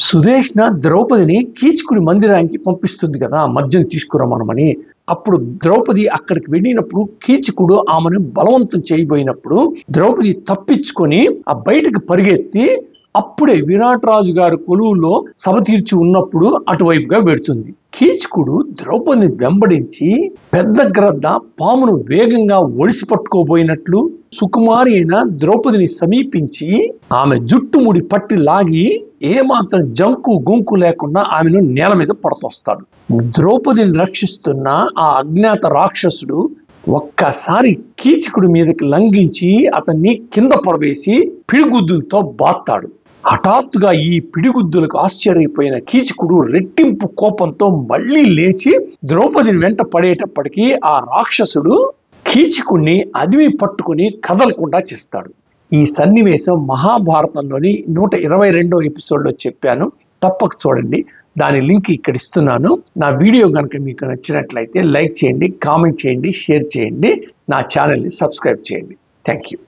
సుదేష్ణ ద్రౌపదిని కీచుకుడి మందిరానికి పంపిస్తుంది కదా మద్యం తీసుకురమ్మనమని. అప్పుడు ద్రౌపది అక్కడికి వెళ్ళినప్పుడు కీచకుడు ఆమెను బలవంతం చేయబోయినప్పుడు ద్రౌపది తప్పించుకొని ఆ బయటకు పరిగెత్తి అప్పుడే విరాట్ రాజు గారి కొలువులో సభ తీర్చి ఉన్నప్పుడు అటువైపుగా పెడుతుంది కీచకుడు ద్రౌపదిని వెంబడించి పెద్ద గ్రద్ద పామును వేగంగా ఒడిసి పట్టుకోబోయినట్లు సుకుమారి అయిన ద్రౌపదిని సమీపించి ఆమె జుట్టుముడి పట్టి లాగి ఏమాత్రం జంకు గుంకు లేకుండా ఆమెను నేల మీద పడతొస్తాడు. ద్రౌపదిని రక్షిస్తున్న ఆ అజ్ఞాత రాక్షసుడు ఒక్కసారి కీచకుడి మీదకి లంఘించి అతన్ని కింద పడవేసి పిడిగుద్దులతో బాత్తాడు. హఠాత్తుగా ఈ పిడిగుద్దులకు ఆశ్చర్యపోయిన కీచకుడు రెట్టింపు కోపంతో మళ్ళీ లేచి ద్రౌపదిని వెంట పడేటప్పటికీ ఆ రాక్షసుడు కీచకుణ్ణి అదిమి పట్టుకుని కదలకుండా చేస్తాడు. ఈ సన్నివేశం మహాభారతంలోని నూట ఇరవై రెండో ఎపిసోడ్లో చెప్పాను. తప్పక చూడండి. దాని లింక్ ఇక్కడ ఇస్తున్నాను. నా వీడియో కనుక మీకు నచ్చినట్లయితే లైక్ చేయండి కామెంట్ చేయండి షేర్ చేయండి. నా ఛానల్ని సబ్స్క్రైబ్ చేయండి. Thank you